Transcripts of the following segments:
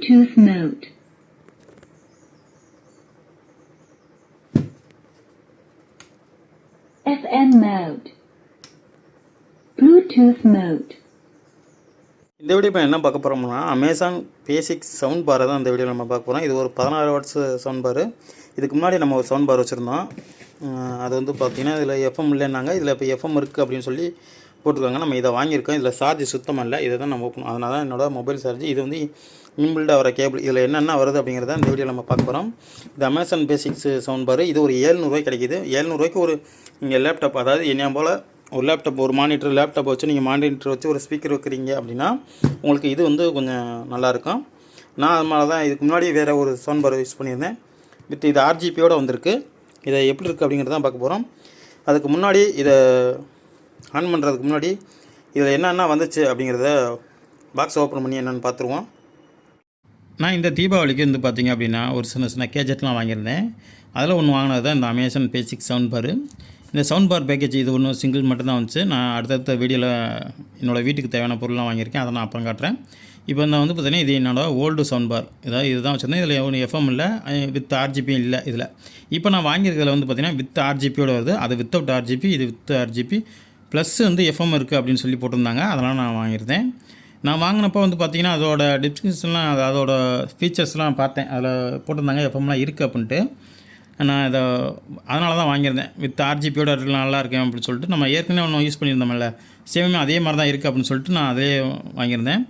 Bluetooth mode. FM mode. Bluetooth mode. இந்த video இப்போ என்ன பார்க்க போகிறோம்னா அமேசான் பேசிக் சவுண்ட் பாரை தான் இந்த வீடியோ நம்ம பார்க்க போகிறோம் இது ஒரு பதினாறு வாட்ஸ் சவுண்ட் பார் இதுக்கு முன்னாடி நம்ம ஒரு சவுண்ட் பார் வச்சுருந்தோம். அது வந்து பார்த்திங்கன்னா இதில் எஃப்எம் இல்லைன்னாங்க. இதில் இப்போ எஃப்எம் இருக்குது அப்படின்னு சொல்லி போட்டிருக்காங்க. நம்ம இதை வாங்கியிருக்கோம். இதில் சார்ஜ் சுத்தமாக இல்லை இதை தான் நம்ம ஓப்பன் அதனால் தான் என்னோடய மொபைல் சார்ஜ் இது வந்து இன்பில்டாக வர கேபிள் இதில் என்னென்ன வருது அப்படிங்கிறத இந்த வீடியோ நம்ம பார்க்க போகிறோம் இது அமேசான் பேசிக்ஸ் சவுண்ட் பார் இது ஒரு ஏழ்நூறுவாய் கிடைக்கிது. ஏழ்நூறுவாய்க்கு ஒரு நீங்கள் லேப்டாப் அதாவது என்ன போல் ஒரு லேப்டாப் ஒரு மானிட்டர் லேப்டாப் வச்சு நீங்கள் மானிட்டர் வச்சு ஒரு ஸ்பீக்கர் வைக்கிறீங்க அப்படின்னா உங்களுக்கு இது வந்து கொஞ்சம் நல்லாயிருக்கும் நான் அதனால தான் இதுக்கு முன்னாடி வேறு ஒரு சவுண்ட் பார் யூஸ் பண்ணியிருந்தேன். வித் இது ஆர்ஜிபியோடு வந்திருக்கு. இதை எப்படி இருக்குது அப்படிங்கிறது தான் பார்க்க போகிறோம் அதுக்கு முன்னாடி இதை ஆன் பண்ணுறதுக்கு முன்னாடி இதில் என்னென்ன வந்துச்சு அப்படிங்கிறத பாக்ஸ் ஓப்பன் பண்ணி என்னென்னு பார்த்துருவோம். நான் இந்த தீபாவளிக்கு வந்து பார்த்தீங்க அப்படின்னா ஒரு சின்ன சின்ன கேஜெட்லாம் வாங்கியிருந்தேன். அதில் ஒன்று வாங்கினது தான் இந்த அமேசான் பேசிக் சவுண்ட் பார் இந்த சவுண்ட் பார் பேக்கேஜ் இது ஒன்று சிங்கிள் மட்டும்தான் வந்துச்சு. நான் அடுத்தடுத்த வீடியோவில் என்னோடய வீட்டுக்கு தேவையான பொருள்லாம் வாங்கியிருக்கேன். அதை நான் அப்புறம் காட்டுறேன். இப்போ நான் வந்து பார்த்தீங்கன்னா இது என்னோடய ஓல்டு சவுண்ட் பார் இதாவது இதுதான் வச்சுருந்தேன். இதில் ஒன்று எஃப்எம் இல்லை வித் ஆர்ஜிபி இல்லை இதில். இப்போ நான் வாங்கியிருக்கிறதுல வந்து பார்த்திங்கன்னா வித் ஆர்ஜிபியோட வருது. அது வித்தவுட் ஆர்ஜிபி இது வித் ஆர்ஜிபி ப்ளஸ் வந்து எஃப்எம் இருக்குது அப்படின்னு சொல்லி போட்டிருந்தாங்க. அதெல்லாம் நான் வாங்கியிருந்தேன். நான் வாங்கினப்போ வந்து பார்த்தீங்கன்னா அதோட டிஸ்கிரிப்ஷன்லாம் அது அதோட ஃபீச்சர்ஸ்லாம் பார்த்தேன். அதில் போட்டிருந்தாங்க எஃப்எம்லாம் இருக்குது அப்படின்ட்டு. நான் இதை அதனால தான் வாங்கியிருந்தேன் வித் ஆர்ஜிபியோட நல்லா இருக்கேன் அப்படின்னு சொல்லிட்டு நம்ம ஏற்கனவே ஒன்று யூஸ் பண்ணியிருந்தோம்ல. சேமே அதே மாதிரி தான் இருக்குது அப்படின்னு சொல்லிட்டு நான் அதே வாங்கியிருந்தேன்.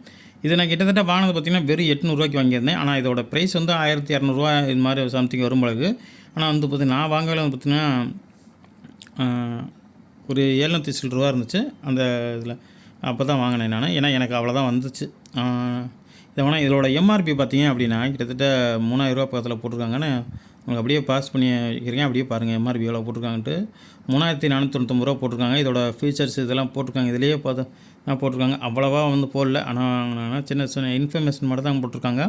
இது நான் கிட்டத்தட்ட வாங்கினது பார்த்திங்கன்னா வெறும் எட்நூறுவாய்க்கு வாங்கியிருந்தேன். ஆனால் இதோட ப்ரைஸ் வந்து ஆயிரத்தி இரநூறுவா இது மாதிரி சம்திங் வரும் பொழுது ஆனால் வந்து பார்த்திங்கன்னா நான் வாங்கல வந்து பார்த்திங்கன்னா ஒரு எழுநூற்றி சில்லு ரூபா இருந்துச்சு. அந்த இதில் அப்போ தான் வாங்கினேன் நான். ஏன்னா எனக்கு அவ்வளோதான் வந்துச்சு. இதை வேணால் இதோட எம்ஆர்பி பார்த்தீங்க அப்படின்னா கிட்டத்தட்ட மூணாயிரரூவா பக்கத்தில் போட்டிருக்காங்கன்னு உங்களுக்கு அப்படியே பாஸ் பண்ணி வைக்கிறீங்க அப்படியே பாருங்கள் எம்ஆர்பி எவ்வளோ போட்டிருக்காங்கன்ட்டு. மூணாயிரத்தி நானூற்றி தொண்ணூத்தொம்பது ரூபா போட்டிருக்காங்க. இதோட ஃபீச்சர்ஸ் இதெல்லாம் போட்டிருக்காங்க. இதுலேயே பார்த்து நான் போட்டிருக்காங்க. அவ்வளோவா வந்து போடல. ஆனால் சின்ன சின்ன இன்ஃபர்மேஷன் மட்டும் தான் போட்டிருக்காங்க.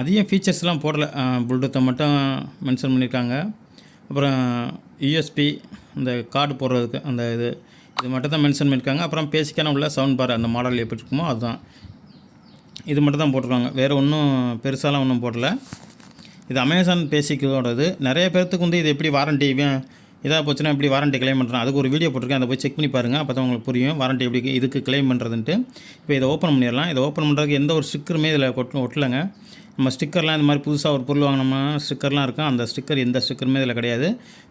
அதிகம் ஃபீச்சர்ஸ்லாம் போடல. ப்ளூடூத்தை மட்டும் மென்ஷன் பண்ணியிருக்காங்க. அப்புறம் யூஎஸ்பி இந்த கார்டு போடுறதுக்கு அந்த இது இது மட்டும் தான் மென்ஷன் பண்ணியிருக்காங்க. அப்புறம் பேசிக்கான உள்ள சவுண்ட் பார் அந்த மாடல் எப்படி இருக்குமோ அதுதான். இது மட்டும் தான் போட்டிருக்காங்க. வேறு ஒன்றும் பெருசாலாம் ஒன்றும் போடல. இது அமேசான் பேசிக்கோடது. நிறைய பேர்த்துக்கு வந்து இது எப்படி வாரண்டி இதாக போச்சுன்னா எப்படி வாரண்டி கிளைம் பண்ணுறேன் அதுக்கு ஒரு வீடியோ போட்டிருக்கேன். அதை போய் செக் பண்ணி பாருங்கள் அப்போ தான் உங்களுக்கு புரியும். வாரண்டி எப்படி இதுக்கு கிளைம் பண்ணுறதுன்ட்டு இப்போ இதை ஓப்பன் பண்ணிடலாம். இதை ஓப்பன் பண்ணுறதுக்கு எந்த ஒரு ஸ்டிக்கருமே இதில் கொட்டு ஒட்டலைங்க. நம்ம ஸ்டிக்கர்லாம் இந்த மாதிரி புதுசாக ஒரு பொருள் வாங்கினோம்னா ஸ்டிக்கர்லாம் இருக்கும். அந்த ஸ்டிக்கர் எந்த ஸ்டிக்கருமே இதில் கிடையாது.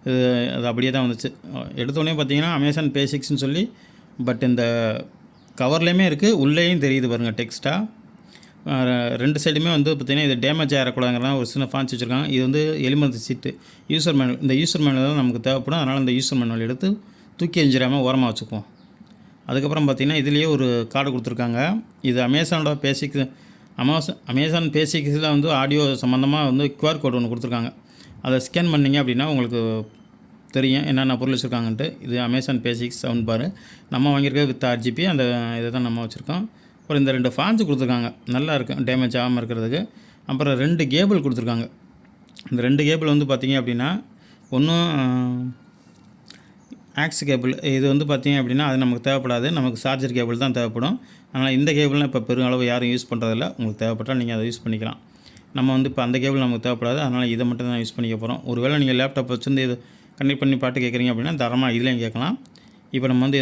இது அது அப்படியே தான் வந்துச்சு. எடுத்தோடனே பார்த்தீங்கன்னா அமேசான் பேசிக்ஸ்னு சொல்லி பட் இந்த கவர்லேயுமே இருக்குது உள்ளேயும் தெரியுது பாருங்கள் டெக்ஸ்ட்டாக ரெண்டு சைடுமே வந்து பார்த்திங்கன்னா இது டேமேஜ் ஆகிடக்கூடாதுங்கிறதா ஒரு சின்ன ஃபான்ஸ் வச்சுருக்காங்க. இது வந்து எலிமெண்ட் சீட்டு யூசர் மேனுவல் இந்த யூசர் மேனுவல் தான் நமக்கு தேவைப்படும். அதனால் இந்த யூசர் மேனுவல் எடுத்து தூக்கி எஞ்சிடாமல் ஓரமாக வச்சுக்குவோம். அதுக்கப்புறம் பார்த்திங்கன்னா இதுலேயே ஒரு கார்டு கொடுத்துருக்காங்க. இது அமேசானோட பேசிக் அமேசான் அமேசான் பேசிக்ஸில் வந்து ஆடியோ சம்மந்தமாக வந்து கியூஆர் கோட் ஒன்று கொடுத்துருக்காங்க. அதை ஸ்கேன் பண்ணிங்க அப்படின்னா உங்களுக்கு தெரியும் என்னென்ன பொருள் வச்சுருக்காங்கன்ட்டு. இது அமேசான் பேசிக்ஸ் சவுண்ட் பார். நம்ம வாங்கியிருக்கிறது வித் ஆர்ஜிபி அந்த இதை தான் நம்ம வச்சுருக்கோம். அப்புறம் இந்த ரெண்டு ஃபேன்ஸ் கொடுத்துருக்காங்க. நல்லா இருக்கும் டேமேஜ் ஆகாமல் இருக்கிறதுக்கு. அப்புறம் ரெண்டு கேபிள் கொடுத்துருக்காங்க. இந்த ரெண்டு கேபிள் வந்து பார்த்திங்க அப்படின்னா ஒன்றும் ஆக்ஸ் கேபிள் இது வந்து பார்த்தீங்க அப்படின்னா அது நமக்கு தேவைப்படாது. நமக்கு சார்ஜர் கேபிள் தான் தேவைப்படும். அதனால் இந்த கேபிள்லாம் இப்போ பெருங்களவு யாரும் யூஸ் பண்ணுறதில்ல உங்களுக்கு தேவைப்பட்டால் நீங்கள் அதை யூஸ் பண்ணிக்கலாம். நம்ம வந்து இப்போ அந்த கேபிள் நமக்கு தேவைப்படாது. அதனால் இதை மட்டும் தான் யூஸ் பண்ணிக்க போகிறோம் ஒருவேளை நீங்கள் லேப்டாப் வச்சுருந்து இது கனெக்ட் பண்ணி பாட்டு கேட்குறீங்க அப்படின்னா தரமாக இதுலேயும் கேட்கலாம். இப்போ நம்ம வந்து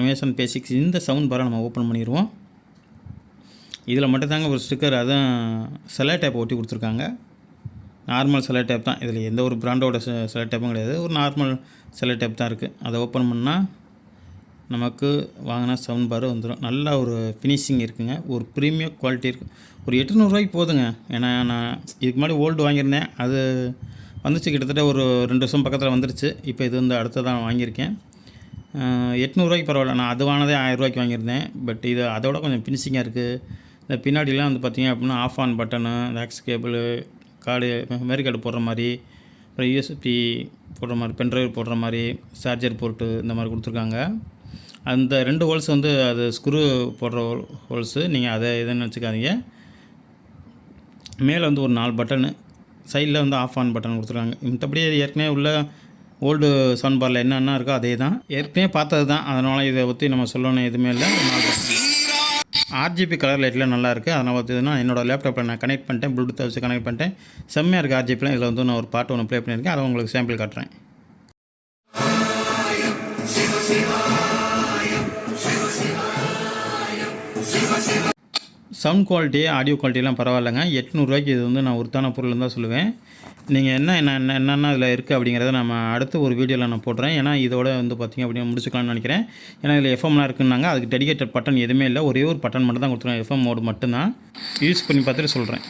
அமேசான் பேசிக்ஸ் இந்த சவுண்ட் பாரை நம்ம ஓப்பன் பண்ணிடுவோம் இதில் மட்டும்தாங்க ஒரு ஸ்டிக்கர் அதுவும் செலை டேப் ஒட்டி கொடுத்துருக்காங்க. நார்மல் செலை டேப் தான். இதில் எந்த ஒரு பிராண்டோட செலை டேப்பும் கிடையாது. ஒரு நார்மல் செலை டேப் தான் இருக்குது அதை ஓப்பன் பண்ணால் நமக்கு வாங்கினா சவுண்ட் பார் வந்துடும் நல்ல ஒரு ஃபினிஷிங் இருக்குங்க. ஒரு ப்ரீமியம் குவாலிட்டி இருக்குது ஒரு எட்டுநூறுவாய்க்கு போதுங்க. ஏன்னா நான் இதுக்கு முன்னாடி ஓல்டு வாங்கியிருந்தேன். அது வந்துச்சு கிட்டத்தட்ட ஒரு ரெண்டு வருஷம் பக்கத்தில் வந்துருச்சு. இப்போ இது வந்து அடுத்ததான் வாங்கியிருக்கேன். எட்நூறுவாய்க்கு பரவாயில்ல. நான் அது வாங்கினதே ஆயிரரூவாய்க்கு வாங்கியிருந்தேன். பட் இது அதோட கொஞ்சம் ஃபினிஷிங்காக இருக்குது இந்த பின்னாடிலாம் வந்து பார்த்திங்க அப்படின்னா ஆஃப் ஆன் பட்டனு இந்த aux cable card memory card போடுற மாதிரி அப்புறம் யூஎஸ்பி போடுற மாதிரி பென்ட்ரைவ் போடுற மாதிரி சார்ஜர் போர்ட்டு இந்த மாதிரி கொடுத்துருக்காங்க. அந்த ரெண்டு ஹோல்ஸ் வந்து அது ஸ்க்ரூ போடுற ஹோல்ஸு நீங்கள் அதை எதுன்னு வச்சுக்காதீங்க மேலே வந்து ஒரு நாலு பட்டனு சைடில் வந்து ஆஃப் ஆன் பட்டன் கொடுத்துருக்காங்க. மற்றபடி ஏற்கனவே உள்ள ஓல்டு சவுண்ட் பாரில் என்னென்ன இருக்கோ அதே தான் ஏற்கனவே பார்த்தது தான் அதனால் இதை பற்றி நம்ம சொல்லணும் எதுவுமே இல்லை. நாலு பட்டன் ஆர்ஜிபி கலர் லைட்டில் நல்லாயிருக்கு அதனால் பார்த்தீங்கன்னா என்னோட லேப்டாப்பில் நான் கனெக்ட் பண்ணிட்டேன். ப்ளூடூத் வச்சு கனெக்ட் பண்ணிட்டேன். செம்மையாக இருக்குது ஆர்ஜிபிலாம் இதில் வந்து நான் ஒரு பாட்டு ஒன்று ப்ளே பண்ணியிருக்கேன். அதை உங்களுக்கு சாம்பிள் காட்டுறேன். சவுண்ட் குவாலிட்டி ஆடியோ குவாலிட்டிலாம் பரவாயில்லைங்க. எட்நூறுரூவாய்க்கு இது வந்து நான் ஒருத்தான பொருள் தான் சொல்லுவேன். நீங்கள் என்ன என்ன என்னென்ன இதில் இருக்குது அப்படிங்கிறத நம்ம அடுத்து ஒரு வீடியோவில் நான் போடுறேன். ஏன்னா இதோட வந்து பார்த்திங்க அப்படின்னு முடிச்சுக்கலாம்னு நினைக்கிறேன். ஏன்னா இதில் எஃப்எம்லாம் இருக்குன்னாங்க. அதுக்கு டெடிகேட்டட் பட்டன் எதுவுமே இல்லை. ஒரே ஒரு பட்டன் மட்டும் தான் கொடுத்துருக்காங்க எஃப்எம் மோடு மட்டும்தான். யூஸ் பண்ணி பார்த்துட்டு சொல்கிறேன்